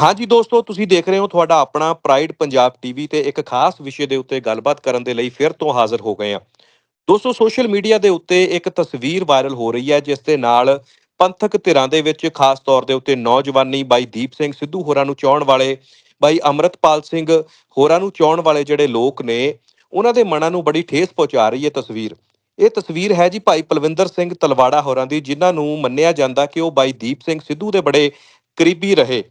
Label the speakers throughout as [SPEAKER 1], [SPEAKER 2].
[SPEAKER 1] ਹਾਂਜੀ ਦੋਸਤੋ, ਤੁਸੀਂ ਦੇਖ ਰਹੇ ਹੋ ਤੁਹਾਡਾ ਆਪਣਾ ਪ੍ਰਾਈਡ ਪੰਜਾਬ ਟੀਵੀ ਤੇ ਇੱਕ ਖਾਸ ਵਿਸ਼ੇ ਦੇ ਉੱਤੇ ਗੱਲਬਾਤ ਕਰਨ ਦੇ ਲਈ ਫਿਰ ਤੋਂ ਹਾਜ਼ਰ ਹੋ ਗਏ ਹਾਂ। ਦੋਸਤੋ ਸੋਸ਼ਲ ਮੀਡੀਆ ਦੇ ਉੱਤੇ ਇੱਕ ਤਸਵੀਰ ਵਾਇਰਲ ਹੋ ਰਹੀ ਹੈ, ਜਿਸ ਦੇ ਨਾਲ ਪੰਥਕ ਧਿਰਾਂ ਦੇ ਵਿੱਚ ਖਾਸ ਤੌਰ ਦੇ ਉੱਤੇ ਨੌਜਵਾਨੀ ਬਾਈ ਦੀਪ ਸਿੰਘ ਸਿੱਧੂ ਹੋਰਾਂ ਨੂੰ ਚਾਹਣ ਵਾਲੇ, ਬਾਈ ਅਮਰਤਪਾਲ ਸਿੰਘ ਹੋਰਾਂ ਨੂੰ ਚਾਹਣ ਵਾਲੇ ਜਿਹੜੇ ਲੋਕ ਨੇ, ਉਹਨਾਂ ਦੇ ਮਨਾਂ ਨੂੰ ਬੜੀ ਠੇਸ ਪਹੁੰਚਾ ਰਹੀ ਹੈ ਤਸਵੀਰ। ਇਹ ਤਸਵੀਰ ਹੈ ਜੀ ਭਾਈ ਪਲਵਿੰਦਰ ਸਿੰਘ ਤਲਵਾੜਾ ਹੋਰਾਂ ਦੀ, ਜਿਨ੍ਹਾਂ ਨੂੰ ਮੰਨਿਆ ਜਾਂਦਾ ਕਿ ਉਹ ਬਾਈ ਦੀਪ ਸਿੰਘ ਸਿੱਧੂ ਦੇ ਬੜੇ ਕਰੀਬੀ ਰਹੇ।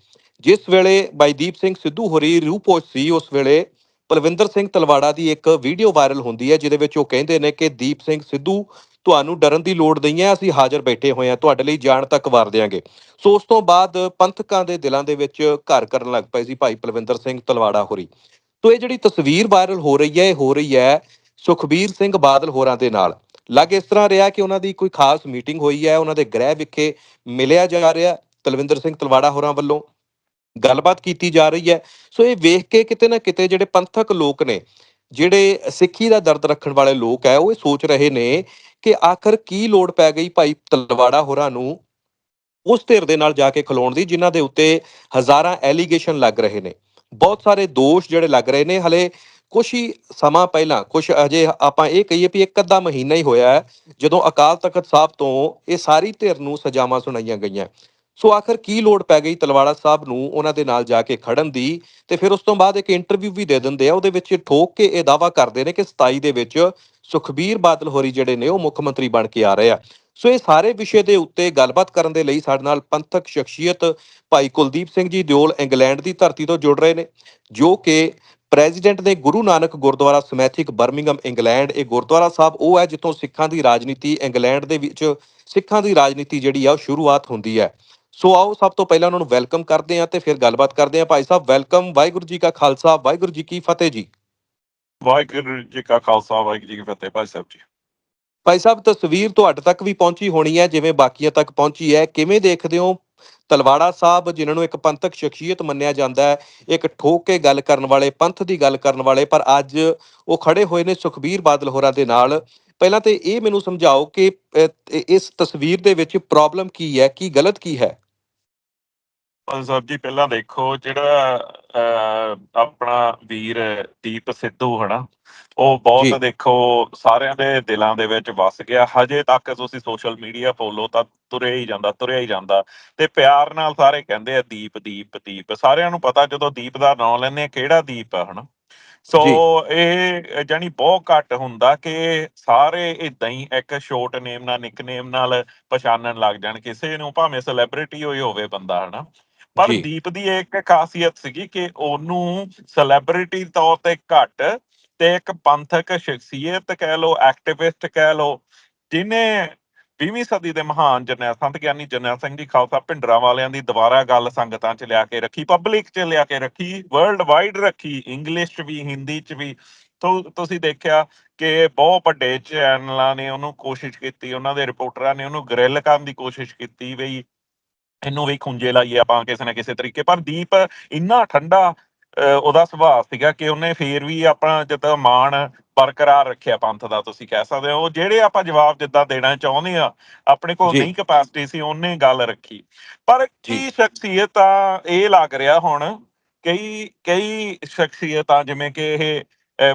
[SPEAKER 1] ਜਿਸ ਵੇਲੇ ਬਾਈ ਦੀਪ ਸਿੰਘ ਸਿੱਧੂ ਹੋਰੀ ਰੂਪੋਸ਼ ਸੀ, ਉਸ ਵੇਲੇ ਪਲਵਿੰਦਰ ਸਿੰਘ ਤਲਵਾੜਾ ਦੀ ਇੱਕ ਵੀਡੀਓ ਵਾਇਰਲ ਹੁੰਦੀ ਹੈ, ਜਿਹਦੇ ਵਿੱਚ ਉਹ ਕਹਿੰਦੇ ਨੇ ਕਿ ਦੀਪ ਸਿੰਘ ਸਿੱਧੂ, ਤੁਹਾਨੂੰ ਡਰਨ ਦੀ ਲੋੜ ਨਹੀਂ ਹੈ, ਅਸੀਂ ਹਾਜ਼ਰ ਬੈਠੇ ਹੋਏ ਹਾਂ, ਤੁਹਾਡੇ ਲਈ ਜਾਨ ਤੱਕ ਵਾਰ ਦਿਆਂਗੇ। ਸੋ ਉਸ ਤੋਂ ਬਾਅਦ ਪੰਥਕਾਂ ਦੇ ਦਿਲਾਂ ਦੇ ਵਿੱਚ ਘਰ ਕਰਨ ਲੱਗ ਪਏ ਸੀ ਭਾਈ ਪਲਵਿੰਦਰ ਸਿੰਘ ਤਲਵਾੜਾ ਹੋਰੀ। ਸੋ ਇਹ ਜਿਹੜੀ ਤਸਵੀਰ ਵਾਇਰਲ ਹੋ ਰਹੀ ਹੈ, ਇਹ ਹੋ ਰਹੀ ਹੈ ਸੁਖਬੀਰ ਸਿੰਘ ਬਾਦਲ ਹੋਰਾਂ ਦੇ ਨਾਲ। ਲੱਗ ਇਸ ਤਰ੍ਹਾਂ ਰਿਹਾ ਕਿ ਉਹਨਾਂ ਦੀ ਕੋਈ ਖਾਸ ਮੀਟਿੰਗ ਹੋਈ ਹੈ, ਉਹਨਾਂ ਦੇ ਗ੍ਰਹਿ ਵਿਖੇ ਮਿਲਿਆ ਜਾ ਰਿਹਾ ਤਲਵਿੰਦਰ ਸਿੰਘ ਤਲਵਾੜਾ ਹੋਰਾਂ ਵੱਲੋਂ। ਗੱਲਬਾਤ ਕੀਤੀ ਜਾ ਰਹੀ ਹੈ। ਸੋ ਇਹ ਵੇਖ ਕੇ ਕਿਤੇ ਨਾ ਕਿਤੇ ਜਿਹੜੇ ਪੰਥਕ ਲੋਕ ਨੇ, ਜਿਹੜੇ ਸਿੱਖੀ ਦਾ ਦਰਦ ਰੱਖਣ ਵਾਲੇ ਲੋਕ ਹੈ, ਉਹ ਇਹ ਸੋਚ ਰਹੇ ਨੇ ਕਿ ਆਖਰ ਕੀ ਲੋੜ ਪੈ ਗਈ ਭਾਈ ਤਲਵਾੜਾ ਹੋਰਾਂ ਨੂੰ ਉਸ ਧਿਰ ਦੇ ਨਾਲ ਜਾ ਕੇ ਖਲੋਣ ਦੀ, ਜਿਨ੍ਹਾਂ ਦੇ ਉੱਤੇ ਹਜ਼ਾਰਾਂ ਐਲੀਗੇਸ਼ਨ ਲੱਗ ਰਹੇ ਨੇ। ਬਹੁਤ ਸਾਰੇ ਦੋਸ਼ ਜਿਹੜੇ ਲੱਗ ਰਹੇ ਨੇ, ਹਲੇ ਕੁਝ ਹੀ ਸਮਾਂ ਪਹਿਲਾਂ ਕੁਝ ਅਜੇ ਆਪਾਂ ਇਹ ਕਹੀਏ ਵੀ ਇੱਕ ਅੱਧਾ ਮਹੀਨਾ ਹੀ ਹੋਇਆ ਹੈ, ਜਦੋਂ ਅਕਾਲ ਤਖਤ ਸਾਹਿਬ ਤੋਂ ਇਹ ਸਾਰੀ ਧਿਰ ਨੂੰ ਸਜ਼ਾਵਾਂ ਸੁਣਾਈਆਂ ਗਈਆਂ। ਸੋ ਆਖਰ ਕੀ ਲੋੜ ਪੈ ਗਈ ਤਲਵਾੜਾ ਸਾਹਿਬ ਨੂੰ ਉਹਨਾਂ ਦੇ ਨਾਲ ਜਾ ਕੇ ਖੜਨ ਦੀ? ਤੇ ਫਿਰ ਉਸ ਤੋਂ ਬਾਅਦ ਇੱਕ ਇੰਟਰਵਿਊ ਵੀ ਦੇ ਦਿੰਦੇ ਆ, ਉਹਦੇ ਵਿੱਚ ਠੋਕ ਕੇ ਇਹ ਦਾਵਾ ਕਰਦੇ ਨੇ ਕਿ 27 ਦੇ ਵਿੱਚ ਸੁਖਬੀਰ ਬਾਦਲ ਹੋਰੀ ਜਿਹੜੇ ਨੇ ਉਹ ਮੁੱਖ ਮੰਤਰੀ ਬਣ ਕੇ ਆ ਰਹੇ ਆ। ਸੋ ਇਹ ਸਾਰੇ ਵਿਸ਼ੇ ਦੇ ਉੱਤੇ ਗੱਲਬਾਤ ਕਰਨ ਦੇ ਲਈ ਸਾਡੇ ਨਾਲ ਪੰਥਕ ਸ਼ਖਸੀਅਤ ਭਾਈ ਕੁਲਦੀਪ ਸਿੰਘ ਜੀ ਦਿਓਲ ਇੰਗਲੈਂਡ ਦੀ ਧਰਤੀ ਤੋਂ ਜੁੜ ਰਹੇ ਨੇ, ਜੋ ਕਿ ਪ੍ਰੈਜ਼ੀਡੈਂਟ ਨੇ Guru Nanak Gurdwara Smethwick Birmingham England. ਇਹ ਗੁਰਦੁਆਰਾ ਸਾਹਿਬ ਉਹ ਹੈ ਜਿੱਥੋਂ ਸਿੱਖਾਂ ਦੀ ਰਾਜਨੀਤੀ ਇੰਗਲੈਂਡ ਦੇ ਵਿੱਚ ਸਿੱਖਾਂ ਦੀ ਰਾਜਨੀਤੀ ਜਿਹੜੀ ਆ ਉਹ ਸ਼ੁਰੂਆਤ ਹੁੰਦੀ ਹੈ। ਸੋ ਆਓ ਸਭ ਤੋਂ ਪਹਿਲਾਂ ਉਹਨਾਂ ਨੂੰ ਵੈਲਕਮ ਕਰਦੇ ਹਾਂ ਤੇ ਫਿਰ ਗੱਲਬਾਤ ਕਰਦੇ ਹਾਂ। ਭਾਈ ਸਾਹਿਬ ਵੈਲਕਮ। ਵਾਹਿਗੁਰੂ ਜੀ ਕਾ ਖਾਲਸਾ ਵਾਹਿਗੁਰੂ ਜੀ ਕੀ ਫਤਿਹ ਜੀ।
[SPEAKER 2] ਵਾਹਿਗੁਰੂ ਜੀ ਕਾ ਖਾਲਸਾ ਵਾਹਿਗੁਰੂ ਜੀ ਕੀ ਫਤਿਹ। ਭਾਈ ਸਾਹਿਬ ਜੀ।
[SPEAKER 1] ਭਾਈ ਸਾਹਿਬ ਤਸਵੀਰ ਤੁਹਾਡੇ ਤੱਕ ਵੀ ਪਹੁੰਚੀ ਹੋਣੀ ਹੈ ਜਿਵੇਂ ਬਾਕੀਆਂ ਤੱਕ ਪਹੁੰਚੀ ਹੈ। ਕਿਵੇਂ ਦੇਖਦੇ ਹੋ? ਤਲਵਾੜਾ ਸਾਹਿਬ ਜਿਨ੍ਹਾਂ ਨੂੰ ਇੱਕ ਪੰਥਕ ਸ਼ਖਸੀਅਤ ਮੰਨਿਆ ਜਾਂਦਾ ਹੈ ਇੱਕ ਠੋਕ ਕੇ ਗੱਲ ਕਰਨ ਵਾਲੇ ਪੰਥ ਦੀ ਗੱਲ ਕਰਨ ਵਾਲੇ ਪਰ ਅੱਜ ਉਹ ਖੜੇ ਹੋਏ ਨੇ ਸੁਖਬੀਰ ਬਾਦਲ ਹੋਰਾਂ ਦੇ ਨਾਲ। ਪਹਿਲਾਂ ਤੇ ਇਹ ਮੈਨੂੰ ਸਮਝਾਓ ਕਿ ਇਸ ਤਸਵੀਰ ਦੇ ਵਿੱਚ ਪ੍ਰੋਬਲਮ ਕੀ ਹੈ ਕੀ ਗਲਤ ਕੀ ਹੈ?
[SPEAKER 2] ਭਾਈ ਸਾਹਿਬ ਜੀ ਪਹਿਲਾਂ ਦੇਖੋ ਜਿਹੜਾ ਆਪਣਾ ਵੀਰ ਦੀਪ ਸਿੱਧੂ ਹਨਾ ਉਹ। ਬਹੁਤ ਦੇਖੋ ਸਾਰਿਆਂ ਦੇ ਦਿਲਾਂ ਦੇ ਵਿੱਚ ਵਸ ਗਿਆ। ਹਜੇ ਤੱਕ ਤੁਸੀਂ ਸੋਸ਼ਲ ਮੀਡੀਆ ਫੋਲੋ ਤਾਂ ਤੁਰਿਆ ਹੀ ਜਾਂਦਾ ਤੁਰਿਆ ਹੀ ਜਾਂਦਾ। ਤੇ ਪਿਆਰ ਨਾਲ ਸਾਰੇ ਕਹਿੰਦੇ ਆ ਦੀਪ ਦੀਪ ਦੀਪ। ਸਾਰਿਆਂ ਨੂੰ ਪਤਾ ਜਦੋਂ ਦੀਪ ਦਾ ਨਾਮ ਲੈਂਦੇ ਆ ਕਿਹੜਾ ਦੀਪ ਆ ਹਨਾ? ਸੋ ਇਹ ਜਾਨੀ ਬਹੁਤ ਘੱਟ ਹੁੰਦਾ ਕਿ ਸਾਰੇ ਇਦਾਂ ਹੀ ਇੱਕ ਸ਼ੋਰਟ ਨੇਮ ਨਾਲ ਨਿਕਨੇਮ ਨਾਲ ਪਛਾਣਨ ਲੱਗ ਜਾਣ। ਕਿਸੇ ਨੂੰ ਭਾਵੇਂ ਸੈਲੀਬ੍ਰਿਟੀ ਹੋਈ ਹੋਵੇ ਬੰਦਾ ਹਨਾ? ਪਰ
[SPEAKER 1] ਜੀ।
[SPEAKER 2] ਦੀਪ ਦੀ ਇੱਕ ਖਾਸੀਅਤ ਸੀਗੀ ਕਿ ਉਹਨੂੰ ਸੈਲੀਬ੍ਰਿਟੀ ਤੌਰ ਤੇ ਘੱਟ ਤੇ ਇੱਕ ਪੰਥਕ ਸ਼ਖਸੀਅਤ ਕਹਿ ਲੋ ਐਕਟਿਵਿਸਟ ਕਹਿ ਲੋ ਜਿਨੇ 20ਵੀਂ ਸਦੀ ਦੇ ਮਹਾਨ ਜਰਨੈਲ ਸੰਤ ਗਿਆਨੀ ਜਰਨੈਲ ਸਿੰਘ ਜੀ ਖਾਲਸਾ ਭਿੰਡਰਾਂ ਵਾਲਿਆਂ ਦੀ ਦੁਬਾਰਾ ਗੱਲ ਸੰਗਤਾਂ 'ਚ ਲਿਆ ਕੇ ਰੱਖੀ ਪਬਲਿਕ 'ਚ ਲਿਆ ਕੇ ਰੱਖੀ ਵਰਲਡ ਵਾਈਡ ਰੱਖੀ ਇੰਗਲਿਸ਼ 'ਚ ਵੀ ਹਿੰਦੀ 'ਚ ਵੀ ਤੋ ਤੁਸੀਂ ਦੇਖਿਆ ਕਿ ਬਹੁਤ ਵੱਡੇ ਚੈਨਲਾਂ ਨੇ ਉਹਨੂੰ ਕੋਸ਼ਿਸ਼ ਕੀਤੀ ਉਹਨਾਂ ਦੇ ਰਿਪੋਰਟਰਾਂ ਨੇ ਉਹਨੂੰ ਗ੍ਰਿਲ ਕਰਨ ਦੀ ਕੋਸ਼ਿਸ਼ ਕੀਤੀ ਬਈ ਇਹਨੂੰ ਵੀ ਖੁੰਝੇ ਲਾਈਏ ਆਪਾਂ ਕਿਸੇ ਨਾ ਕਿਸੇ ਤਰੀਕੇ ਪਰ ਦੀਪ ਇੰਨਾ ਠੰਡਾ ਉਹਦਾ ਸੁਭਾਅ ਸੀਗਾ ਕਿ ਉਹਨੇ ਫੇਰ ਵੀ ਆਪਣਾ ਜਿੱਦਾਂ ਮਾਣ ਬਰਕਰਾਰ ਰੱਖਿਆ ਪੰਥ ਦਾ ਤੁਸੀਂ ਕਹਿ ਸਕਦੇ ਹੋ ਜਿਹੜੇ ਆਪਾਂ ਜਵਾਬ ਜਿੱਦਾਂ ਦੇਣਾ ਚਾਹੁੰਦੇ ਆ ਆਪਣੇ ਕੋਲ। ਨਹੀਂ ਕਪੈਸਿਟੀ ਸੀ ਉਹਨੇ ਗੱਲ ਰੱਖੀ ਪਰ। ਕੀ ਸ਼ਖਸੀਅਤਾਂ ਇਹ ਲੱਗ ਰਿਹਾ ਹੁਣ ਕਈ ਕਈ ਸ਼ਖਸੀਅਤਾਂ ਜਿਵੇਂ ਕਿ ਇਹ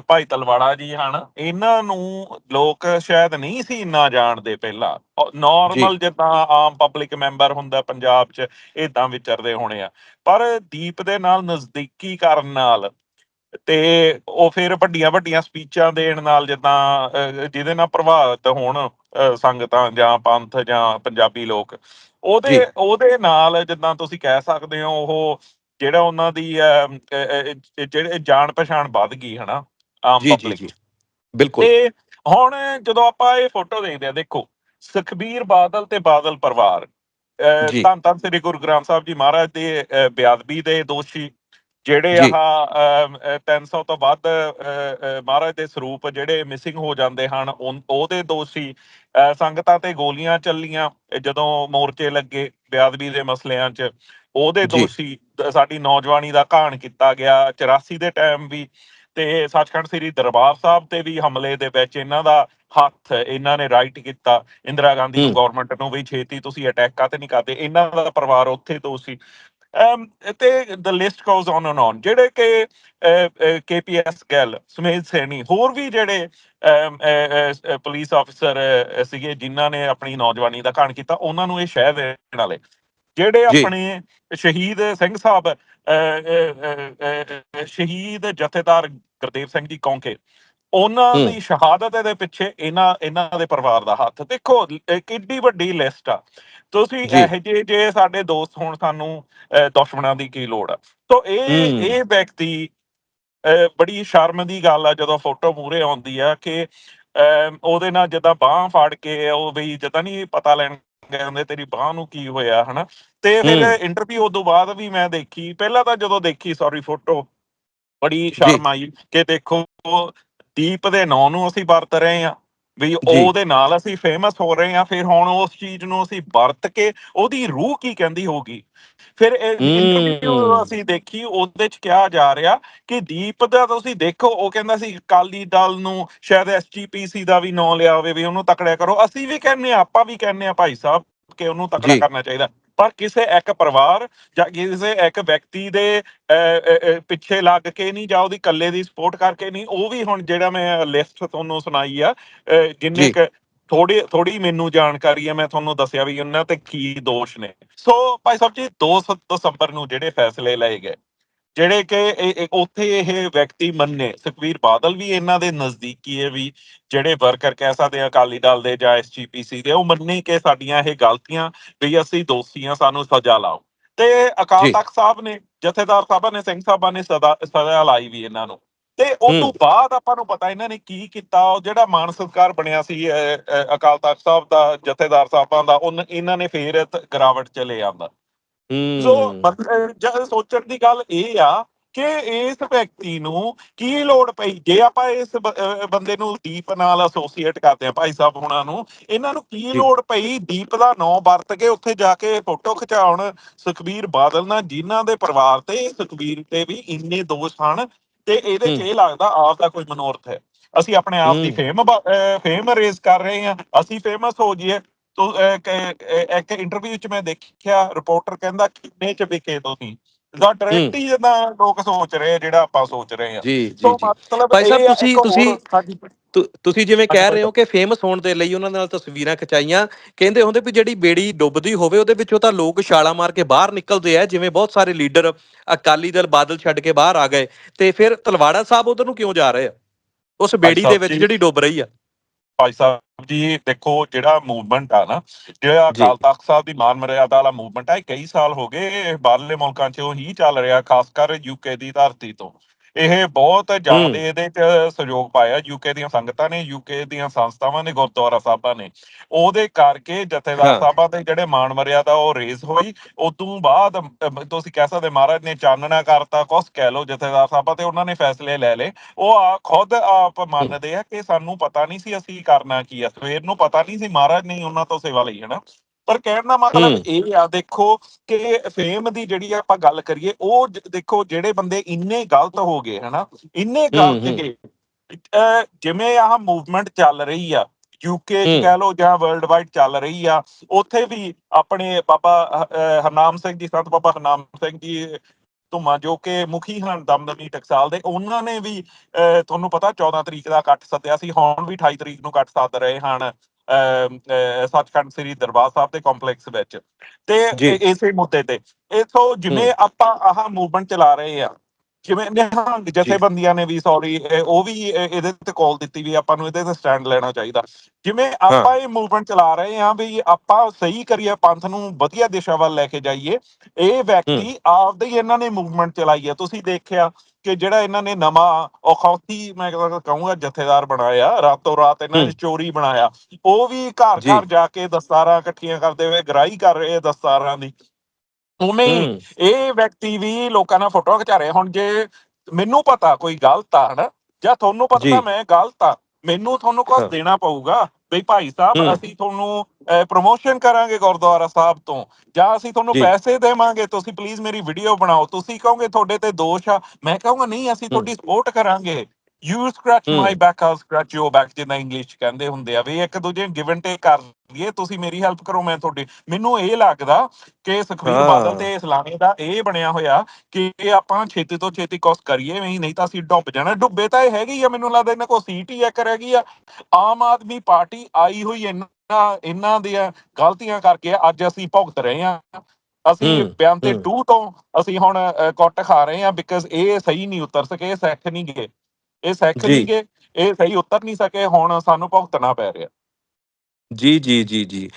[SPEAKER 2] ਭਾਈ ਤਲਵਾੜਾ ਜੀ ਹਨ ਇਹਨਾਂ ਨੂੰ ਲੋਕ ਸ਼ਾਇਦ ਨਹੀਂ ਸੀ ਇੰਨਾ ਜਾਣਦੇ ਪਹਿਲਾਂ। ਨਾਰਮਲ ਜਿੱਦਾਂ ਆਮ ਪਬਲਿਕ ਮੈਂਬਰ ਹੁੰਦਾ ਪੰਜਾਬ 'ਚ ਇਦਾਂ ਵਿਚਰਦੇ ਹੋਣੇ ਆ। ਪਰ ਦੀਪ ਦੇ ਨਾਲ ਨਜ਼ਦੀਕੀ ਕਰਨ ਨਾਲ ਤੇ ਉਹ ਫਿਰ ਵੱਡੀਆਂ ਵੱਡੀਆਂ ਸਪੀਚਾਂ ਦੇਣ ਨਾਲ ਜਿੱਦਾਂ ਜਿਹਦੇ ਨਾਲ ਪ੍ਰਭਾਵਿਤ ਹੋਣ ਸੰਗਤਾਂ ਜਾਂ ਪੰਥ ਜਾਂ ਪੰਜਾਬੀ ਲੋਕ। ਉਹਦੇ ਉਹਦੇ ਨਾਲ ਜਿੱਦਾਂ ਤੁਸੀਂ ਕਹਿ ਸਕਦੇ ਹੋ ਉਹ ਜਿਹੜਾ ਉਹਨਾਂ ਦੀ ਜਿਹੜੇ ਜਾਣ ਪਛਾਣ ਵੱਧ ਗਈ ਹਨਾ। ਆਮ
[SPEAKER 1] ਜੀ ਜੀ
[SPEAKER 2] ਪਬਲਿਕ
[SPEAKER 1] ਜੀ ਬਿਲਕੁਲ
[SPEAKER 2] ਤੇ ਹੁਣ ਜਦੋਂ ਆਪਾਂ ਇਹ ਫੋਟੋ ਦੇਖਦੇ ਆ ਦੇਖੋ ਸੁਖਬੀਰ ਬਾਦਲ ਤੇ ਬਾਦਲ ਪਰਿਵਾਰ
[SPEAKER 1] ਜੀ।
[SPEAKER 2] ਧੰਨ ਧੰਨ ਸ੍ਰੀ ਗੁਰੂ ਗ੍ਰੰਥ ਸਾਹਿਬ ਜੀ ਮਹਾਰਾਜ ਦੇ ਅਹ, ਬੇਅਦਬੀ ਦੇ ਦੋਸ਼ੀ ਜਿਹੜੇ
[SPEAKER 1] ਜੀ।
[SPEAKER 2] ਆਹ ਅਮ, ਅਹ, 300 ਤੋਂ ਵੱਧ ਅਹ, ਅਹ, ਮਹਾਰਾਜ ਦੇ ਸਰੂਪ ਜਿਹੜੇ ਮਿਸਿੰਗ ਹੋ ਜਾਂਦੇ ਹਨ ਉਨ- ਉਹਦੇ ਦੋਸ਼ੀ ਅਹ, ਸੰਗਤਾਂ ਤੇ ਗੋਲੀਆਂ ਚੱਲੀਆਂ ਜਦੋਂ ਮੋਰਚੇ ਲੱਗੇ ਬੇਅਦਬੀ ਦੇ ਮਸਲਿਆਂ 'ਚ ਉਹਦੇ
[SPEAKER 1] ਜੀ।
[SPEAKER 2] ਦੋਸ਼ੀ ਸਾਡੀ ਨੌਜਵਾਨੀ ਦਾ ਘਾਣ ਕੀਤਾ ਗਿਆ 84 ਦੇ ਟਾਈਮ ਵੀ ਤੇ ਸੱਚਖੰਡ ਸ੍ਰੀ ਦਰਬਾਰ ਸਾਹਿਬ ਤੇ ਵੀ ਹਮਲੇ ਦੇ ਵਿੱਚ ਇਹਨਾਂ ਦਾ ਹੱਥ ਇਹਨਾਂ ਨੇ ਰਾਈਟ ਕੀਤਾ। ਇੰਦਰਾ ਗਾਂਧੀ ਗਵਰਨਮੈਂਟ ਨੂੰ ਵੀ ਛੇਤੀ ਤੁਸੀਂ ਅਟੈਕ ਕਾਤੇ ਨਹੀਂ ਕਰਦੇ? ਇਹਨਾਂ ਦਾ ਪਰਿਵਾਰ ਉੱਥੇ ਤੋਂ ਸੀ। ਤੇ the list goes on and on ਜਿਹੜੇ ਕਿ ਕੇਪੀਐਸ ਗੱਲ ਸੁਮੇਧ ਸੈਣੀ ਹੋਰ ਵੀ ਜਿਹੜੇ ਪੁਲਿਸ ਆਫੀਸਰ ਸੀਗੇ ਜਿਨ੍ਹਾਂ ਨੇ ਆਪਣੀ ਨੌਜਵਾਨੀ ਦਾ ਕਾਣ ਕੀਤਾ ਉਹਨਾਂ ਨੂੰ ਇਹ ਸ਼ਹਿ ਦੇਣ ਵਾਲੇ। ਜਿਹੜੇ। ਆਪਣੇ ਸ਼ਹੀਦ ਸਿੰਘ ਸਾਹਿਬ ਸ਼ਹੀਦ ਜਥੇਦਾਰ ਗੁਰਦੇਵ ਸਿੰਘ ਜੀ ਕੌਂਕੇ ਉਹਨਾਂ। ਦੀ ਸ਼ਹਾਦਤ ਦੇ ਪਿੱਛੇ ਇਹਨਾਂ ਇਹਨਾਂ ਦੇ ਪਰਿਵਾਰ ਦਾ ਹੱਥ ਦੇਖੋ ਕਿੱਡੀ ਵੱਡੀ ਲਿਸਟ ਆ ਤੁਸੀਂ। ਇਹ ਜੇ ਜੇ ਸਾਡੇ ਦੋਸਤ ਹੋਣ ਸਾਨੂੰ ਦੁਸ਼ਮਣਾਂ ਦੀ ਕੀ ਲੋੜ ਆ ਸੋ ਇਹ। ਇਹ ਵਿਅਕਤੀ ਬੜੀ ਸ਼ਰਮ ਦੀ ਗੱਲ ਆ ਜਦੋਂ ਫੋਟੋ ਮੂਰੇ ਆਉਂਦੀ ਆ ਕਿ ਉਹਦੇ ਨਾਲ ਜਦਾਂ ਬਾਹ ਫਾੜ ਕੇ ਉਹ ਵੀ ਜਦਾਂ ਨਹੀਂ ਪਤਾ ਲੈਣ ਗਏ ਹੁੰਦੇ ਤੇਰੀ ਬਾਹ ਨੂੰ ਕੀ ਹੋਇਆ ਹਨਾ? ਤੇ ਫਿਰ। ਇੰਟਰਵਿਊ ਤੋਂ ਬਾਅਦ ਵੀ ਮੈਂ ਦੇਖੀ ਪਹਿਲਾਂ ਤਾਂ ਜਦੋਂ ਦੇਖੀ ਸੌਰੀ ਫੋਟੋ ਬੜੀ ਸ਼ਰਮ ਆਈ ਕਿ ਦੇਖੋ ਦੀਪ ਦੇ ਨਾਂ ਨੂੰ ਅਸੀਂ ਵਰਤ ਰਹੇ ਆ ਵੀ ਉਹਦੇ ਨਾਲ ਅਸੀਂ ਫੇਮਸ ਹੋ ਰਹੇ ਆ ਫਿਰ ਹੁਣ ਉਸ ਚੀਜ਼ ਨੂੰ ਅਸੀਂ ਵਰਤ ਕੇ ਉਹਦੀ ਰੂਹ ਕੀ ਕਹਿੰਦੀ ਹੋਗੀ ਫਿਰ ਇੰਟਰਵਿਊ
[SPEAKER 1] ਹੂੰ।
[SPEAKER 2] ਅਸੀਂ ਦੇਖੀ ਉਹਦੇ ਚ ਕਿਹਾ ਜਾ ਰਿਹਾ ਕਿ ਦੀਪ ਦਾ ਤੁਸੀਂ ਦੇਖੋ ਉਹ ਕਹਿੰਦਾ ਸੀ ਅਕਾਲੀ ਦਲ ਨੂੰ ਸ਼ਾਇਦ ਐਸਜੀਪੀਸੀ ਦਾ ਵੀ ਨਾਂ ਲਿਆ ਹੋਵੇ ਵੀ ਉਹਨੂੰ ਤਕੜਿਆ ਕਰੋ ਅਸੀਂ ਵੀ ਕਹਿੰਨੇ ਆਪਾਂ ਵੀ ਕਹਿੰਨੇ ਆ ਭਾਈ ਸਾਹਿਬ ਕਿ ਉਹਨੂੰ ਤਕੜਾ। ਕਰਨਾ ਚਾਹੀਦਾ ਪਰ ਕਿਸੇ ਇੱਕ ਪਰਿਵਾਰ ਜਾਂ ਕਿਸੇ ਇੱਕ ਵਿਅਕਤੀ ਦੇ ਪਿੱਛੇ ਲੱਗ ਕੇ ਨਹੀਂ ਜਾਂ ਉਹਦੀ ਇਕੱਲੇ ਦੀ ਸਪੋਰਟ ਕਰਕੇ ਨਹੀਂ ਉਹ ਵੀ ਹੁਣ ਜਿਹੜਾ ਮੈਂ ਲਿਸਟ ਤੁਹਾਨੂੰ ਸੁਣਾਈ ਆ ਜਿੰਨੇ। ਕ ਥੋੜੀ ਥੋੜੀ ਮੈਨੂੰ ਜਾਣਕਾਰੀ ਹੈ ਮੈਂ ਤੁਹਾਨੂੰ ਦੱਸਿਆ ਵੀ ਉਹਨਾਂ ਤੇ ਕੀ ਦੋਸ਼ ਨੇ ਸੋ ਭਾਈ ਸਾਹਿਬ ਜੀ 2 ਦਸੰਬਰ ਨੂੰ ਜਿਹੜੇ ਫੈਸਲੇ ਲਏ ਗਏ ਜਿਹੜੇ ਕਿ ਉੱਥੇ ਇਹ ਵਿਅਕਤੀ ਮੰਨੇ ਸੁਖਵੀਰ ਬਾਦਲ ਵੀ ਇਹਨਾਂ ਦੇ ਨਜ਼ਦੀਕੀ ਹੈ ਵੀ ਜਿਹੜੇ ਵਰਕਰ ਕਹਿ ਸਕਦੇ ਆ ਅਕਾਲੀ ਦਲ ਦੇ ਜਾਂ ਐਸਜੀਪੀਸੀ ਦੇ ਉਹ ਮੰਨੇ ਕਿ ਸਾਡੀਆਂ ਇਹ ਗਲਤੀਆਂ ਵੀ ਅਸੀਂ ਦੋਸ਼ੀ ਸਾਨੂੰ ਸਜ਼ਾ ਲਾਓ ਤੇ ਅਕਾਲ। ਤਖਤ ਸਾਹਿਬ ਨੇ ਜਥੇਦਾਰ ਸਾਹਿਬਾਂ ਨੇ ਸਿੰਘ ਸਾਹਿਬਾਂ ਨੇ ਸਦਾ ਸਜ਼ਾ ਲਾਈ ਵੀ ਇਹਨਾਂ ਨੂੰ ਤੇ ਉਸ ਤੋਂ। ਬਾਅਦ ਆਪਾਂ ਨੂੰ ਪਤਾ ਇਹਨਾਂ ਨੇ ਕੀ ਕੀਤਾ ਉਹ ਜਿਹੜਾ ਮਾਨ ਸਤਿਕਾਰ ਬਣਿਆ ਸੀ ਅਕਾਲ ਤਖਤ ਸਾਹਿਬ ਦਾ ਜਥੇਦਾਰ ਸਾਹਿਬਾਂ ਦਾ ਉਹਨ- ਇਹਨਾਂ ਨੇ ਫੇਰ ਗਿਰਾਵਟ ਚਲੇ ਆਂਦਾ ਸੋ
[SPEAKER 1] ਹੂੰ
[SPEAKER 2] ਮਤ- ਅਹ ਜਦ ਸੋਚਣ ਦੀ ਗੱਲ ਇਹ ਆ ਕਿ ਇਸ ਵਿਅਕਤੀ ਨੂੰ ਕੀ ਲੋੜ ਪਈ ਜੇ ਆਪਾਂ ਇਸ ਬੰਦੇ ਨੂੰ ਦੀਪ ਨਾਲ ਐਸੋਸੀਏਟ ਕਰਦੇ ਆ ਭਾਈ ਸਾਹਿਬ ਹੁਣਾਂ ਨੂੰ ਇਹਨਾਂ ਨੂੰ ਕੀ। ਲੋੜ ਪਈ ਦੀਪ ਦਾ ਨਾਂ ਵਰਤ ਕੇ ਉੱਥੇ ਜਾ ਕੇ ਫੋਟੋ ਖਿਚਾਉਣ ਸੁਖਬੀਰ ਬਾਦਲ ਨਾਲ ਜਿਨ੍ਹਾਂ ਦੇ ਪਰਿਵਾਰ ਤੇ ਸੁਖਬੀਰ ਤੇ ਵੀ ਇੰਨੇ ਦੋਸ਼ ਹਨ ਤੇ ਇਹਦੇ ਚ। ਇਹ ਲੱਗਦਾ ਆਪ ਦਾ ਕੋਈ ਮਨੋਰਥ ਹੈ ਅਸੀਂ ਆਪਣੇ ਆਪ ਦੀ। ਫੇਮ ਫੇਮ ਰੇਜ਼ ਕਰ ਰਹੇ ਹਾਂ ਅਸੀਂ ਫੇਮਸ ਹੋ ਜਾਈਏ ਤੋ ਇੱਕ ਇੰਟਰਵਿਊ ਚ ਮੈਂ ਦੇਖਿਆ ਰਿਪੋਰਟਰ ਕਹਿੰਦਾ ਕਿੰਨੇ ਚ ਵਿਕੇ ਤੁਸੀਂ? ਦਾ ਡਾਇਰੈਕਟ ਹੀ। ਜਿੱਦਾਂ ਲੋਕ ਸੋਚ ਰਹੇ ਆ, ਜਿਹੜਾ ਆਪਾਂ ਸੋਚ ਰਹੇ ਹਾਂ
[SPEAKER 1] ਜੀ ਜੀ ਭਾਈ ਸਾਹਿਬ,
[SPEAKER 2] ਆ,
[SPEAKER 1] ਤੁਸੀਂ- ਤੁਸੀਂ- ਤੁਸੀਂ ਜਿਵੇਂ ਕਹਿ ਰਹੇ ਹੋ ਕਿ ਫੇਮਸ ਹੋਣ ਦੇ ਲਈ ਉਹਨਾਂ ਨਾਲ ਤਸਵੀਰਾਂ ਖਿਚਾਈਆਂ ਕਹਿੰਦੇ ਹੁੰਦੇ ਵੀ ਜਿਹੜੀ ਬੇੜੀ ਡੁੱਬਦੀ ਹੋਵੇ ਉਹਦੇ ਵਿੱਚੋਂ ਤਾਂ ਲੋਕ ਛਾਲਾਂ ਮਾਰ ਕੇ ਬਾਹਰ ਨਿਕਲਦੇ ਆ ਜਿਵੇਂ ਬਹੁਤ ਸਾਰੇ ਲੀਡਰ ਅਕਾਲੀ ਦਲ ਬਾਦਲ ਛੱਡ ਕੇ ਬਾਹਰ ਆ ਗਏ ਤੇ ਫਿਰ ਤਲਵਾੜਾ ਸਾਹਿਬ ਉਧਰ ਨੂੰ ਕਿਉਂ ਜਾ ਰਹੇ ਆ? ਉਸ ਬੇੜੀ ਦੇ ਵਿੱਚ ਜਿਹੜੀ ਡੁੱਬ ਰਹੀ ਆ।
[SPEAKER 2] ਭਾਈ ਸਾਹਿਬ ਜੀ ਦੇਖੋ ਜਿਹੜਾ ਮੂਵਮੈਂਟ ਆ ਨਾ ਜਿਹੜਾ। ਅਕਾਲ ਤਖਤ ਸਾਹਿਬ ਦੀ ਮਾਨ ਮਰਿਆਦਾ ਵਾਲਾ ਮੂਵਮੈਂਟ ਆ ਇਹ ਕਈ ਸਾਲ ਹੋ ਗਏ ਬਾਹਰਲੇ ਮੁਲਕਾਂ 'ਚ ਹੀ ਚੱਲ ਰਿਹਾ ਖਾਸ ਕਰ ਯੂਕੇ ਦੀ ਧਰਤੀ ਤੋਂ ਇਹ ਬਹੁਤ ਜ਼ਿਆਦਾ ਇਹਦੇ 'ਚ ਸਹਿਯੋਗ ਪਾਇਆ ਯੂਕੇ ਦੀਆਂ ਸੰਗਤਾਂ ਨੇ ਯੂਕੇ ਦੀਆਂ ਸੰਸਥਾਵਾਂ ਨੇ ਗੁਰਦੁਆਰਾ ਸਾਹਿਬਾਂ ਨੇ। ਉਹਦੇ ਕਰਕੇ ਜਥੇਦਾਰ
[SPEAKER 1] ਹਾਂ।
[SPEAKER 2] ਸਾਹਿਬਾਂ ਤੇ ਜਿਹੜੇ ਮਾਨ ਮਰਿਆਦਾ ਉਹ ਰੇਜ਼ ਹੋਈ। ਉਦੋਂ ਬਾਅਦ ਤੁਸੀਂ ਕਹਿ ਸਕਦੇ ਮਹਾਰਾਜ ਨੇ ਚਾਨਣਾ ਕਰਤਾ ਕੁਛ ਕਹਿ ਲਓ ਜਥੇਦਾਰ ਸਾਹਿਬਾਂ ਤੇ ਉਹਨਾਂ ਨੇ ਫੈਸਲੇ ਲੈ ਲਏ। ਉਹ ਆ ਖੁਦ ਆਪ ਮੰਨਦੇ ਆ ਕਿ ਸਾਨੂੰ ਪਤਾ ਨਹੀਂ ਸੀ ਅਸੀਂ ਕਰਨਾ ਕੀ ਆ। ਸਵੇਰ ਨੂੰ ਪਤਾ ਨਹੀਂ ਸੀ ਮਹਾਰਾਜ ਨੇ ਉਹਨਾਂ ਤੋਂ ਸੇਵਾ ਲਈ ਹਨਾ ਪਰ ਕਹਿਣ ਦਾ ਮਤਲਬ। ਇਹ ਆ ਦੇਖੋ ਕਿ ਫੇਮ ਦੀ ਜਿਹੜੀ ਆਪਾਂ ਗੱਲ ਕਰੀਏ ਉਹ ਦੇਖੋ ਜਿਹੜੇ ਬੰਦੇ ਇੰਨੇ ਗਲਤ ਹੋ ਗਏ ਹਨਾ ਇੰਨੇ ਗਲਤ। ਗਏ ਜਿਵੇਂ ਆਹ ਮੂਵਮੈਂਟ ਚੱਲ ਰਹੀ ਆ ਯੂਕੇ ਚ। ਕਹਿ ਲਓ ਜਾਂ ਵਰਲਡ ਵਾਈਡ ਚੱਲ ਰਹੀ ਆ ਉੱਥੇ ਵੀ ਆਪਣੇ ਬਾਬਾ ਹਰਨਾਮ ਸਿੰਘ ਜੀ ਸੰਤ ਬਾਬਾ ਹਰਨਾਮ ਸਿੰਘ ਜੀ ਧੁਮਾ ਜੋ ਕਿ ਮੁਖੀ ਹਨ ਦਮਦਮੀ ਟਕਸਾਲ ਦੇ ਉਹਨਾਂ ਨੇ ਵੀ ਤੁਹਾਨੂੰ ਪਤਾ 14 ਤਰੀਕ ਦਾ ਇਕੱਠ ਸੱਦਿਆ ਸੀ ਹੁਣ ਵੀ 28 ਤਰੀਕ ਨੂੰ ਇਕੱਠ ਸੱਦ ਰਹੇ ਹਨ ਸੱਚਖੰਡ ਸ੍ਰੀ ਦਰਬਾਰ ਸਾਹਿਬ ਦੇ ਕੰਪਲੈਕਸ ਵਿੱਚ। ਤੇ ਇਸੇ ਮੁੱਦੇ ਤੇ। ਇਥੋਂ ਜਿਵੇਂ ਆਪਾਂ ਆਹ ਮੂਵਮੈਂਟ ਚਲਾ ਰਹੇ ਆ ਜਿਵੇਂ ਨਿਹੰਗ ਜਥੇਬੰਦੀਆਂ ਨੇ ਵੀ ਸੌਰੀ ਉਹ ਵੀ ਇਹ- ਇਹਦੇ ਤੇ ਕਾਲ ਦਿੱਤੀ ਵੀ ਆਪਾਂ ਨੂੰ ਇਹਦੇ ਤੇ ਸਟੈਂਡ ਲੈਣਾ ਚਾਹੀਦਾ। ਜਿਵੇਂ ਆਪਾਂ ਇਹ ਮੂਵਮੈਂਟ ਚਲਾ ਰਹੇ ਆ ਵੀ ਆਪਾਂ ਸਹੀ ਕਰੀਏ ਪੰਥ ਨੂੰ ਵਧੀਆ ਦਿਸ਼ਾ ਵੱਲ ਲੈ ਕੇ ਜਾਈਏ। ਇਹ ਵਿਅਕਤੀ ਆਪਦੇ ਹੀ ਇਹਨਾਂ ਨੇ ਮੂਵਮੈਂਟ ਚਲਾਈ ਹੈ। ਤੁਸੀਂ ਦੇਖਿਆ ਕਿ ਜਿਹੜਾ ਇਹਨਾਂ ਨੇ ਨਵਾਂ ਔਖੌਤੀ ਮੈਂ ਕਹੂੰਗਾ ਜਥੇਦਾਰ ਬਣਾਇਆ ਰਾਤੋਂ ਰਾਤ ਇਹਨਾਂ ਨੇ। ਚੋਰੀ ਬਣਾਇਆ ਉਹ ਵੀ ਘਰ। ਘਰ ਜਾ ਕੇ ਦਸਤਾਰਾਂ ਇਕੱਠੀਆਂ ਕਰਦੇ ਹੋਏ ਗ੍ਰਾਈ ਕਰ ਰਹੇ ਦਸਤਾਰਾਂ ਦੀ ਉਵੇਂ। ਇਹ ਵਿਅਕਤੀ ਵੀ ਲੋਕਾਂ ਨਾਲ ਫੋਟੋ ਖਿਚਾ ਰਿਹਾ ਹੁਣ ਜੇ ਮੈਨੂੰ ਪਤਾ ਕੋਈ ਗਲਤ ਆ ਹਨਾ ਜਾਂ ਤੁਹਾਨੂੰ। ਪਤਾ ਮੈਂ ਗਲਤ ਆ ਮੈਨੂੰ ਤੁਹਾਨੂੰ ਕੁਝ। ਦੇਣਾ ਪਊਗਾ ਵੀ ਭਾਈ ਸਾਹਿਬ। ਅਸੀਂ ਤੁਹਾਨੂੰ ਪ੍ਰੋਮੋਸ਼ਨ ਕਰਾਂਗੇ ਗੁਰਦੁਆਰਾ ਸਾਹਿਬ ਤੋਂ ਜਾਂ ਅਸੀਂ ਤੁਹਾਨੂੰ। ਪੈਸੇ ਦੇਵਾਂਗੇ ਤੁਸੀਂ ਪਲੀਜ਼ ਮੇਰੀ ਵੀਡੀਓ ਬਣਾਓ ਤੁਸੀਂ ਕਹੋਗੇ ਤੁਹਾਡੇ ਤੇ ਦੋਸ਼ ਆ ਮੈਂ ਕਹੂੰਗਾ ਨਹੀਂ ਅਸੀਂ। ਤੁਹਾਡੀ ਸਪੋਰਟ ਕਰਾਂਗੇ you scratch. My back I'll scratch your back ਜਿੱਦਾਂ ਇੰਗਲਿਸ਼ 'ਚ ਕਹਿੰਦੇ ਹੁੰਦੇ ਆ ਵੀ ਇੱਕ ਦੂਜੇ ਗਿਵ ਐਂਡ ਟੇਕ ਕਰ ਲਈਏ ਤੁਸੀਂ ਮੇਰੀ ਹੈਲਪ ਕਰੋ ਮੈਂ ਤੁਹਾਡੀ ਮੈਨੂੰ ਇਹ ਲੱਗਦਾ ਕਿ ਸੁਖਬੀਰ
[SPEAKER 1] ਹਾਂ।
[SPEAKER 2] ਬਾਦਲ ਤੇ ਇਸਲਾਮੀ ਦਾ ਇਹ ਬਣਿਆ ਹੋਇਆ ਕਿ ਆਪਾਂ ਛੇਤੀ ਤੋਂ ਛੇਤੀ ਕੁਛ ਕਰੀਏ ਵੀ ਨਹੀਂ ਤਾਂ ਅਸੀਂ ਡੁੱਬ ਜਾਣਾ ਡੁੱਬੇ ਤਾਂ ਇਹ ਹੈਗੇ ਆ ਮੈਨੂੰ ਲੱਗਦਾ ਇਹਨਾਂ ਕੋਲ ਸੀਟ ਹੀ ਇੱਕ ਰਹਿ ਗਈ ਆ ਆਮ ਆਦਮੀ ਪਾਰਟੀ ਆਈ ਹੋਈ ਇਹਨਾਂ ਇਹਨਾਂ ਦੀਆਂ ਗਲਤੀਆਂ ਕਰਕੇ ਅੱਜ ਅਸੀਂ ਭੁਗਤ ਰਹੇ ਆ ਅਸੀਂ ਬਿਆਨ ਤੇ
[SPEAKER 1] ਹੂੰ।
[SPEAKER 2] 2 ਤੋਂ ਅਸੀਂ ਹੁਣ ਕੁੱਟ ਖਾ ਰਹੇ ਆ ਬਿਕਾਜ਼ ਇਹ ਸਹੀ ਨਹੀਂ ਉਤਰ ਸਕੇ ਸਿੱਖ ਨਹੀਂ ਗਏ ਇਹ ਸਿੱਖ
[SPEAKER 1] ਜੀ।
[SPEAKER 2] ਇਹ ਸਹੀ ਉਤਰ ਨਹੀਂ ਸਕੇ ਹੁਣ ਸਾਨੂੰ ਭੁਗਤਣਾ ਪੈ ਰਿਹਾ।
[SPEAKER 1] ਜੀ ਜੀ ਜੀ ਜੀ।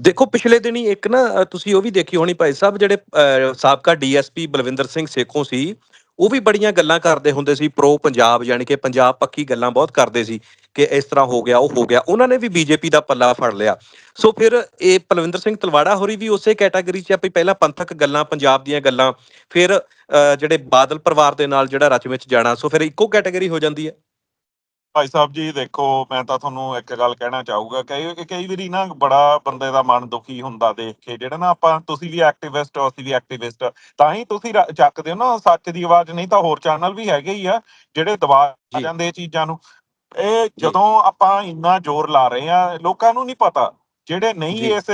[SPEAKER 1] ਦੇਖੋ ਪਿਛਲੇ ਦਿਨੀ ਇੱਕ ਨਾ ਅ, ਤੁਸੀਂ ਉਹ ਵੀ ਦੇਖੀ ਹੋਣੀ ਭਾਈ ਸਾਹਿਬ ਜਿਹੜੇ ਅ, ਸਾਬਕਾ ਡੀਐਸਪੀ ਬਲਵਿੰਦਰ ਸਿੰਘ ਸੇਖੋਂ ਸੀ ਉਹ ਵੀ ਬੜੀਆਂ ਗੱਲਾਂ ਕਰਦੇ ਹੁੰਦੇ ਸੀ ਪ੍ਰੋ ਪੰਜਾਬ ਯਾਨੀ ਕਿ ਪੰਜਾਬ ਪੱਕੀ ਗੱਲਾਂ ਬਹੁਤ ਕਰਦੇ ਸੀ। ਕਿ ਇਸ ਤਰ੍ਹਾਂ ਹੋ ਗਿਆ ਉਹ ਹੋ ਗਿਆ। ਉਹਨਾਂ ਨੇ ਵੀ ਬੀਜੇਪੀ ਦਾ ਪੱਲਾ ਫੜ ਲਿਆ। ਸੋ ਫਿਰ ਇਹ ਪਲਵਿੰਦਰ ਸਿੰਘ ਤਲਵਾੜਾ ਹੋਰੀ ਵੀ ਉਸੇ ਕੈਟਾਗਰੀ 'ਚ ਆ ਵੀ ਪਹਿਲਾਂ ਪੰਥਕ ਗੱਲਾਂ ਪੰਜਾਬ ਦੀਆਂ ਗੱਲਾਂ ਫਿਰ ਜਿਹੜੇ ਬਾਦਲ ਪਰਿਵਾਰ ਦੇ ਨਾਲ ਜਿਹੜਾ ਰਚ ਵਿੱਚ ਜਾਣਾ ਸੋ ਫਿਰ ਇੱਕੋ ਕੈਟਾਗਰੀ ਹੋ ਜਾਂਦੀ ਹੈ।
[SPEAKER 2] ਭਾਈ ਸਾਹਿਬ ਜੀ ਦੇਖੋ ਮੈਂ ਤਾਂ ਤੁਹਾਨੂੰ ਇੱਕ ਗੱਲ ਕਹਿਣਾ ਚਾਹੂਗਾ ਕਈ ਕਈ ਵਾਰੀ ਨਾ ਬੜਾ ਬੰਦੇ ਦਾ ਮਨ ਦੁਖੀ ਹੁੰਦਾ ਦੇਖ ਕੇ ਜਿਹੜਾ ਨਾ ਆਪਾਂ ਤੁਸੀਂ ਵੀ ਐਕਟਿਵਿਸਟ ਹੋ ਅਸੀਂ ਵੀ ਐਕਟਿਵਿਸਟ ਤਾਂ ਹੀ ਤੁਸੀਂ ਚੱਕਦੇ ਹੋ ਨਾ ਸੱਚ ਦੀ ਆਵਾਜ਼ ਨਹੀਂ ਤਾਂ ਹੋਰ ਚੈਨਲ ਵੀ ਹੈਗੇ ਹੀ ਆ ਜਿਹੜੇ ਦਬਾ। ਜਾਂਦੇ ਚੀਜ਼ਾਂ ਨੂੰ। ਇਹ ਜਦੋਂ ਆਪਾਂ ਇੰਨਾ ਜ਼ੋਰ ਲਾ ਰਹੇ ਆ ਲੋਕਾਂ ਨੂੰ ਨਹੀਂ ਪਤਾ। ਜਿਹੜੇ ਨਹੀਂ
[SPEAKER 1] ਜੀ।
[SPEAKER 2] ਇਸ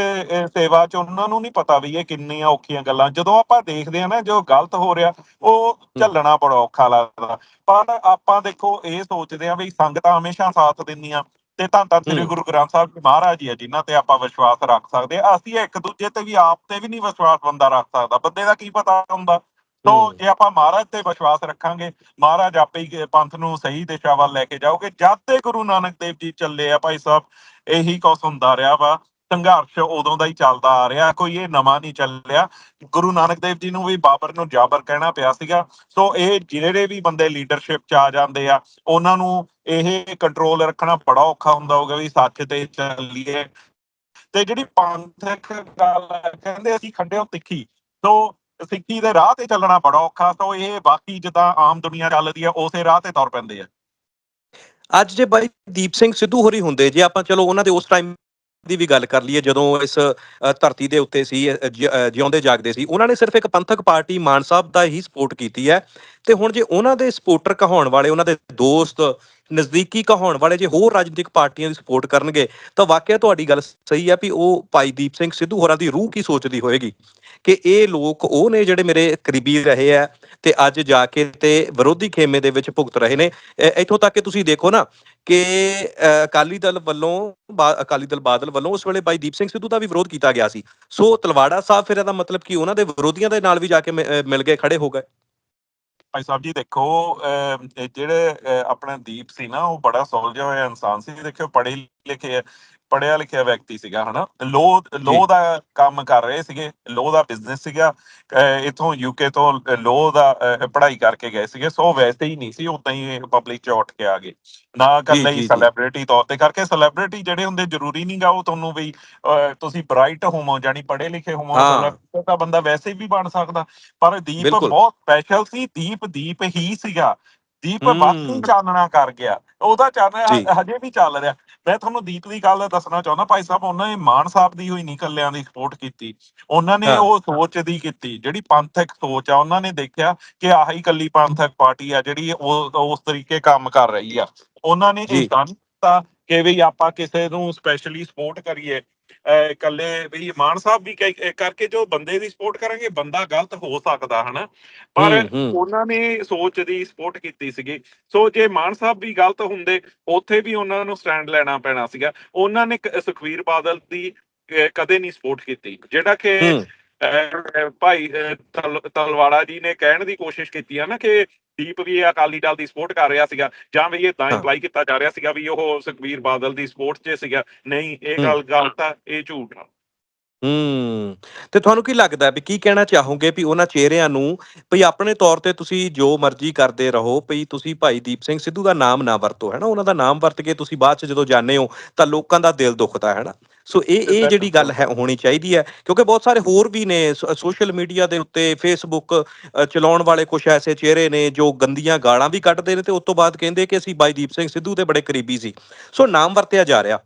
[SPEAKER 2] ਸੇਵਾ ਚ ਉਹਨਾਂ ਨੂੰ ਨਹੀਂ ਪਤਾ ਵੀ ਇਹ ਕਿੰਨੀਆਂ ਔਖੀਆਂ ਗੱਲਾਂ। ਜਦੋਂ ਆਪਾਂ ਦੇਖਦੇ ਆ ਨਾ ਜੋ ਗਲਤ ਹੋ ਰਿਹਾ ਉਹ ਝੱਲਣਾ ਬੜਾ ਔਖਾ ਲੱਗਦਾ। ਪਰ ਆਪਾਂ ਦੇਖੋ ਇਹ ਸੋਚਦੇ ਆ ਵੀ ਸੰਗਤਾਂ ਹਮੇਸ਼ਾ ਸਾਥ ਦਿੰਦੀਆਂ। ਤੇ ਤਾਂ ਤਾਂ ਸ੍ਰੀ। ਗੁਰੂ ਗ੍ਰੰਥ ਸਾਹਿਬ ਜੀ ਮਹਾਰਾਜ ਹੀ ਆ ਜਿਨ੍ਹਾਂ ਤੇ ਆਪਾਂ ਵਿਸ਼ਵਾਸ ਰੱਖ ਸਕਦੇ ਆ ਅਸੀਂ ਇੱਕ ਦੂਜੇ ਤੇ ਵੀ ਆਪ ਤੇ ਵੀ ਨਹੀਂ ਵਿਸ਼ਵਾਸ ਬੰਦਾ ਰੱਖ ਸਕਦਾ। ਬੰਦੇ ਦਾ ਕੀ ਪਤਾ ਹੁੰਦਾ? ਸੋ। ਜੇ ਆਪਾਂ ਮਹਾਰਾਜ ਤੇ ਵਿਸ਼ਵਾਸ ਰੱਖਾਂਗੇ ਮਹਾਰਾਜ ਆਪੇ ਹੀ ਪੰਥ ਨੂੰ ਸਹੀ ਦਿਸ਼ਾ ਵੱਲ ਲੈ ਕੇ ਜਾਓਗੇ ਜਦ ਤੇ ਗੁਰੂ ਨਾਨਕ ਦੇਵ ਜੀ ਚੱਲੇ ਆ ਭਾਈ ਸਾਹਿਬ ਇਹੀ ਕੁਛ ਹੁੰਦਾ ਰਿਹਾ ਵਾ। ਸੰਘਰਸ਼ ਉਦੋਂ ਦਾ ਹੀ ਚੱਲਦਾ ਆ ਰਿਹਾ ਕੋਈ ਇਹ ਨਵਾਂ ਨਹੀਂ ਚੱਲਿਆ। ਗੁਰੂ ਨਾਨਕ ਦੇਵ ਜੀ ਨੂੰ ਵੀ ਬਾਬਰ ਨੂੰ ਜਾਬਰ ਕਹਿਣਾ ਪਿਆ ਸੀਗਾ। ਸੋ ਇਹ ਜਿਹੜੇ ਵੀ ਬੰਦੇ ਲੀਡਰਸ਼ਿਪ ਚ ਆ ਜਾਂਦੇ ਆ ਉਹਨਾਂ ਨੂੰ ਇਹ ਕੰਟਰੋਲ ਰੱਖਣਾ ਬੜਾ ਔਖਾ ਹੁੰਦਾ ਹੋਗਾ ਵੀ ਸੱਚ ਤੇ ਚੱਲੀਏ। ਤੇ ਜਿਹੜੀ ਪੰਥਕ ਗੱਲ ਕਹਿੰਦੇ ਅਸੀਂ ਖੰਡਿਓ ਤਿੱਖੀ। ਸੋ ਸਿੱਖੀ ਦੇ ਰਾਹ ਤੇ ਚੱਲਣਾ ਬੜਾ ਔਖਾ ਸੋ ਇਹ ਬਾਕੀ ਜਿੱਦਾਂ ਆਮ ਦੁਨੀਆ ਚੱਲਦੀ ਆ, ਉਸੇ ਰਾਹ ਤੇ ਤੁਰ ਪੈਂਦੇ ਆ।
[SPEAKER 1] ਅੱਜ ਜੇ ਬਾਈ ਦੀਪ ਸਿੰਘ ਸਿੱਧੂ ਹੋਰੀ ਹੁੰਦੇ, ਜੇ ਆਪਾਂ ਚਲੋ ਉਹਨਾਂ ਦੇ ਉਸ ਟਾਈਮ ਦੀ ਵੀ ਗੱਲ ਕਰ ਲਈਏ, ਜਦੋਂ ਇਸ ਧਰਤੀ ਦੇ ਉੱਤੇ ਸੀ ਜਿਉਂਦੇ ਜਾਗਦੇ ਸੀ, ਉਹਨਾਂ ਨੇ ਸਿਰਫ ਇੱਕ ਪੰਥਕ ਪਾਰਟੀ ਮਾਨ ਸਾਹਿਬ ਦਾ ਹੀ ਸਪੋਰਟ ਕੀਤੀ ਹੈ। ਤੇ ਹੁਣ ਜੇ ਉਹਨਾਂ ਦੇ ਸਪੋਰਟਰ ਕਹਾਉਣ ਵਾਲੇ, ਉਹਨਾਂ ਦੇ ਦੋਸਤ ਨਜ਼ਦੀਕੀ ਕਹਾਉਣ ਵਾਲੇ ਜੇ ਹੋਰ ਰਾਜਨੀਤਿਕ ਪਾਰਟੀਆਂ ਦੀ ਸਪੋਰਟ ਕਰਨਗੇ, ਤਾਂ ਵਾਕਿਆ ਤੁਹਾਡੀ ਗੱਲ ਸਹੀ ਹੈ ਵੀ ਉਹ ਭਾਈ ਦੀਪ ਸਿੰਘ ਸਿੱਧੂ ਹੋਰਾਂ ਦੀ ਰੂਹ ਕੀ ਸੋਚਦੀ ਹੋਏਗੀ? ਕਿ ਇਹ ਲੋਕ ਉਹ ਨੇ ਜਿਹੜੇ ਮੇਰੇ ਕਰੀਬੀ ਰਹੇ ਆ ਤੇ ਅੱਜ ਜਾ ਕੇ ਤੇ ਵਿਰੋਧੀ ਖੇਮੇ ਦੇ ਵਿੱਚ ਭੁਗਤ ਰਹੇ ਨੇ। ਇੱਥੋਂ ਤੱਕ ਕਿ ਤੁਸੀਂ ਦੇਖੋ ਨਾ ਕਿ ਅਕਾਲੀ ਦਲ ਵੱਲੋਂ ਬਾ- ਅਕਾਲੀ ਦਲ ਬਾਦਲ ਵੱਲੋਂ ਉਸ ਵੇਲੇ ਬਾਈ ਦੀਪ ਸਿੰਘ ਸਿੱਧੂ ਦਾ ਵੀ ਵਿਰੋਧ ਕੀਤਾ ਗਿਆ ਸੀ। ਸੋ ਤਲਵਾੜਾ ਸਾਹਿਬ ਫਿਰ ਇਹਦਾ ਮਤਲਬ ਕਿ ਉਹਨਾਂ ਦੇ ਵਿਰੋਧੀਆਂ ਦੇ ਨਾਲ ਵੀ ਜਾ ਕੇ ਮਿਲ ਗਏ, ਖੜੇ ਹੋ ਗਏ।
[SPEAKER 2] ਭਾਈ ਸਾਹਿਬ ਜੀ ਦੇਖੋ ਅਮ, ਜਿਹੜੇ ਅ, ਆਪਣਾ ਦੀਪ ਸੀ ਨਾ ਉਹ ਬੜਾ ਸੁਲਝਿਆ ਹੋਇਆ ਇਨਸਾਨ ਸੀ। ਦੇਖਿਓ ਪੜ੍ਹੇ ਲਿਖੇ ਪੜਿਆ ਲਿਖਿਆ ਵਿਅਕਤੀ ਸੀਗਾ ਹਨਾ ਲੋ ਲੋ ਦਾ ਕੰਮ ਕਰ ਰਹੇ ਸੀਗੇ ਲੋ ਦਾ ਬਿਜ਼ਨਸ ਸੀਗਾ ਇੱਥੋਂ ਯੂਕੇ ਤੋਂ ਲੋ ਦਾ ਪੜ੍ਹਾਈ ਕਰਕੇ ਗਏ ਸੀਗੇ ਸੋ ਵੈਸੇ ਹੀ ਨਹੀਂ ਸੀ ਉਦਾਂ ਹੀ ਪਬਲਿਕ ਚ ਉੱਠ ਕੇ ਆ ਗਏ ਨਾ ਇਕੱਲੇ
[SPEAKER 1] ਜੀ,
[SPEAKER 2] ਹੀ। ਸੈਲੀਬ੍ਰਿਟੀ ਤੌਰ ਤੇ ਕਰਕੇ ਸੈਲੀਬ੍ਰਿਟੀ ਜਿਹੜੇ ਹੁੰਦੇ ਜ਼ਰੂਰੀ ਨਹੀਂਗਾ ਉਹ ਤੁਹਾਨੂੰ ਵੀ ਤੁਸੀਂ ਬ੍ਰਾਈਟ ਹੋਵੋ ਜਾਨੀ ਪੜ੍ਹੇ ਲਿਖੇ ਹੋਵੋ
[SPEAKER 1] ਹਾਂ।
[SPEAKER 2] celebrity ਤਾਂ ਬੰਦਾ ਵੈਸੇ ਵੀ ਬਣ ਸਕਦਾ ਪਰ ਦੀਪ। ਬਹੁਤ ਸਪੈਸ਼ਲ ਸੀ ਦੀਪ ਦੀਪ ਹੀ ਸੀਗਾ ਦੀਪ
[SPEAKER 1] ਹਮ।
[SPEAKER 2] ਬਾਕੀ ਚਾਨਣਾ ਕਰ ਗਿਆ ਉਹਦਾ ਚਾਨਣਾ ਹਜੇ ਵੀ ਚੱਲ ਰਿਹਾ ਮੈਂ ਤੁਹਾਨੂੰ ਦੀਪ ਦੀ ਗੱਲ ਦੱਸਣਾ ਚਾਹੁੰਦਾ ਭਾਈ ਸਾਹਿਬ ਉਹਨਾਂ ਨੇ ਮਾਨ ਸਾਹਿਬ ਦੀ ਹੋਈ ਨਹੀਂ ਕੱਲਿਆਂ ਦੀ ਸਪੋਰਟ ਕੀਤੀ ਉਹਨਾਂ ਨੇ। ਉਹ ਸੋਚ ਦੀ ਕੀਤੀ ਜਿਹੜੀ ਪੰਥਕ ਸੋਚ ਆ ਉਹਨਾਂ ਨੇ ਦੇਖਿਆ ਕਿ ਆਹੀ ਕੱਲੀ ਪੰਥਕ ਪਾਰਟੀ ਆ ਜਿਹੜੀ ਉਹ ਉਸ ਤਰੀਕੇ ਕੰਮ ਕਰ ਰਹੀ ਆ ਉਹਨਾਂ ਨੇ। ਇਹ ਤਾਂ ਕਿ ਵੀ ਆਪਾਂ ਕਿਸੇ ਨੂੰ ਸਪੈਸ਼ਲੀ ਸਪੋਰਟ ਕਰੀਏ ਇਕੱਲੇ ਵੀ ਮਾਨ ਸਾਹਿਬ ਵੀ ਕਰਕੇ ਜੋ ਬੰਦੇ ਦੀ ਸਪੋਰਟ ਕਰਾਂਗੇ ਬੰਦਾ ਗਲਤ ਹੋ ਸਕਦਾ ਹਨਾ? ਪਰ। ਉਹਨਾਂ ਨੇ ਸੋਚ ਦੀ ਸਪੋਰਟ ਕੀਤੀ ਸੀਗੀ। ਸੋ ਜੇ ਮਾਨ ਸਾਹਿਬ ਵੀ ਗਲਤ ਹੁੰਦੇ ਉੱਥੇ ਵੀ ਉਹਨਾਂ ਨੂੰ ਸਟੈਂਡ ਲੈਣਾ ਪੈਣਾ ਸੀਗਾ। ਉਹਨਾਂ ਨੇ ਸੁਖਬੀਰ ਬਾਦਲ ਦੀ ਕਦੇ ਨਹੀਂ ਸਪੋਰਟ ਕੀਤੀ। ਜਿਹੜਾ ਕਿ ਭਾਈ ਤਲਵਾੜਾ ਜੀ ਨੇ ਕਹਿਣ ਦੀ ਕੋਸ਼ਿਸ਼ ਕੀਤੀ ਆ ਨਾ ਕਿ ਦੀਪ ਵੀ ਇਹ ਅਕਾਲੀ ਦਲ ਦੀ ਸਪੋਰਟ ਕਰ ਰਿਹਾ ਸੀਗਾ ਜਾਂ ਵੀ ਇਹ ਤਾਂ। ਇੰਪਲਾਈ ਕੀਤਾ ਜਾ ਰਿਹਾ ਸੀਗਾ ਵੀ ਉਹ ਸੁਖਬੀਰ ਬਾਦਲ ਦੀ ਸਪੋਰਟ 'ਚ ਸੀਗਾ ਨਹੀਂ ਇਹ। ਗੱਲ ਗਲਤ ਆ ਇਹ ਝੂਠ ਆ
[SPEAKER 1] ਹੂੰ ਤੇ ਤੁਹਾਨੂੰ ਕੀ ਲੱਗਦਾ ਵੀ ਕੀ ਕਹਿਣਾ ਚਾਹੋਗੇ ਵੀ ਉਹਨਾਂ ਚਿਹਰਿਆਂ ਨੂੰ ਵੀ ਆਪਣੇ ਤੌਰ ਤੇ ਤੁਸੀਂ ਜੋ ਮਰਜ਼ੀ ਕਰਦੇ ਰਹੋ ਵੀ ਤੁਸੀਂ ਭਾਈ ਦੀਪ ਸਿੰਘ ਸਿੱਧੂ ਦਾ ਨਾਮ ਨਾ ਵਰਤੋ ਹੈ ਨਾ? ਉਹਨਾਂ ਦਾ ਨਾਮ ਵਰਤ ਕੇ ਤੁਸੀਂ ਬਾਅਦ ਚ ਜਦੋਂ ਜਾਂਦੇ ਹੋ ਤਾਂ ਲੋਕਾਂ ਦਾ ਦਿਲ ਦੁਖਦਾ ਹੈ ਨਾ? ਸੋ ਇਹ ਇਹ ਜਿਹੜੀ ਗੱਲ ਹੈ ਹੋਣੀ ਚਾਹੀਦੀ ਹੈ ਕਿਉਂਕਿ ਬਹੁਤ ਸਾਰੇ ਹੋਰ ਵੀ ਨੇ ਸੋਸ਼ਲ ਮੀਡੀਆ ਦੇ ਉੱਤੇ ਫੇਸਬੁੱਕ ਚਲਾਉਣ ਵਾਲੇ ਕੁਝ ਐਸੇ ਚਿਹਰੇ ਨੇ ਜੋ ਗੰਦੀਆਂ ਗਾਲਾਂ ਵੀ ਕੱਢਦੇ ਨੇ ਤੇ ਉਸ ਤੋਂ ਬਾਅਦ ਕਹਿੰਦੇ ਕਿ ਅਸੀਂ ਬਾਈ ਦੀਪ ਸਿੰਘ ਸਿੱਧੂ ਦੇ ਬੜੇ ਕਰੀਬੀ ਸੀ। ਸੋ ਨਾਮ ਵਰਤਿਆ ਜਾ ਰਿਹਾ।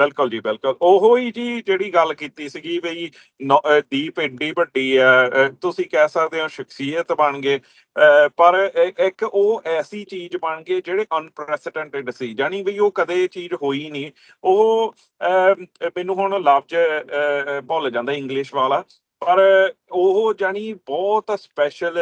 [SPEAKER 2] ਬਿਲਕੁਲ ਜੀ ਬਿਲਕੁਲ। ਉਹੋ ਹੀ ਜੀ ਜਿਹੜੀ ਗੱਲ ਕੀਤੀ ਸੀਗੀ ਬਈ ਨੌ- ਅਹ ਦੀਪ ਏਡੀ ਵੱਡੀ ਆ ਤੁਸੀਂ ਕਹਿ ਸਕਦੇ ਹੋ ਸ਼ਖਸੀਅਤ ਬਣ ਗਏ। ਅਹ ਪਰ ਇੱਕ ਉਹ ਐਸੀ ਚੀਜ਼ ਬਣ ਗਏ ਜਿਹੜੇ ਅਨਪ੍ਰੈਸੀਡੈਂਟਡ ਸੀ ਜਾਨੀ ਵੀ ਉਹ ਕਦੇ ਚੀਜ਼ ਹੋਈ ਨਹੀਂ। ਉਹ ਅਹ, ਮੈਨੂੰ ਹੁਣ ਲਫ਼ਜ਼ ਅਹ, ਭੁੱਲ ਜਾਂਦਾ ਇੰਗਲਿਸ਼ ਵਾਲਾ। ਪਰ ਉਹ ਜਾਨੀ ਬਹੁਤ ਸਪੈਸ਼ਲ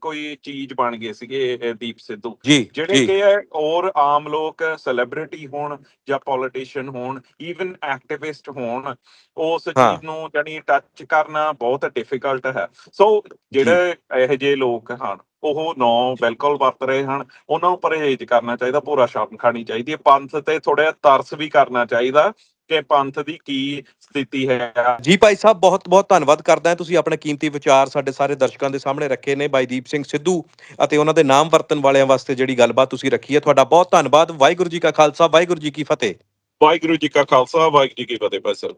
[SPEAKER 2] ਕੋਈ ਚੀਜ਼ ਬਣ ਗਏ ਸੀਗੇ ਦੀਪ ਸਿੱਧੂ।
[SPEAKER 1] ਜੀ
[SPEAKER 2] ਜਿਹੜੇ
[SPEAKER 1] ਜੀ।
[SPEAKER 2] ਕਿ ਹੈ ਔਰ ਆਮ ਲੋਕ ਸੈਲੀਬ੍ਰਿਟੀ ਹੋਣ ਜਾਂ ਪੋਲੀਟੀਸ਼ੀਅਨ ਹੋਣ ਈਵਨ ਐਕਟਿਵਿਸਟ ਹੋਣ ਉਸ। ਚੀਜ਼ ਨੂੰ ਜਾਨੀ ਟੱਚ ਕਰਨਾ ਬਹੁਤ ਡਿਫਿਕਲਟ ਹੈ। ਸੋ ਜਿਹੜੇ ਇਹੋ ਜਿਹੇ ਲੋਕ ਹਨ ਉਹ ਨੌ ਬਿਲਕੁਲ ਵਰਤ ਰਹੇ ਹਨ ਉਹਨਾਂ ਨੂੰ ਪਰਹੇਜ਼ ਕਰਨਾ ਚਾਹੀਦਾ ਪੂਰਾ ਸ਼ਰਮ ਖਾਣੀ ਚਾਹੀਦੀ ਹੈ ਪੰਥ ਤੇ ਥੋੜਾ ਤਰਸ ਵੀ ਕਰਨਾ ਚਾਹੀਦਾ ਕਿ ਪੰਥ ਦੀ ਕੀ ਸਥਿਤੀ ਹੈ?
[SPEAKER 1] ਜੀ ਭਾਈ ਸਾਹਿਬ ਬਹੁਤ ਬਹੁਤ ਧੰਨਵਾਦ ਕਰਦਾ ਹਾਂ। ਤੁਸੀਂ ਆਪਣੇ ਕੀਮਤੀ ਵਿਚਾਰ ਸਾਡੇ ਸਾਰੇ ਦਰਸ਼ਕਾਂ ਦੇ ਸਾਹਮਣੇ ਰੱਖੇ ਨੇ। ਬਾਈ ਦੀਪ ਸਿੰਘ ਸਿੱਧੂ ਅਤੇ ਉਹਨਾਂ ਦੇ ਨਾਮ ਵਰਤਣ ਵਾਲਿਆਂ ਵਾਸਤੇ ਜਿਹੜੀ ਗੱਲਬਾਤ ਤੁਸੀਂ ਰੱਖੀ ਹੈ ਤੁਹਾਡਾ ਬਹੁਤ ਧੰਨਵਾਦ। ਵਾਹਿਗੁਰੂ ਜੀ ਕਾ ਖਾਲਸਾ ਵਾਹਿਗੁਰੂ ਜੀ ਕੀ ਫਤਿਹ।
[SPEAKER 2] ਵਾਹਿਗੁਰੂ ਜੀ ਕਾ ਖਾਲਸਾ ਵਾਹਿਗੁਰੂ ਜੀ ਕੀ ਫਤਿਹ ਭਾਈ ਸਾਹਿਬ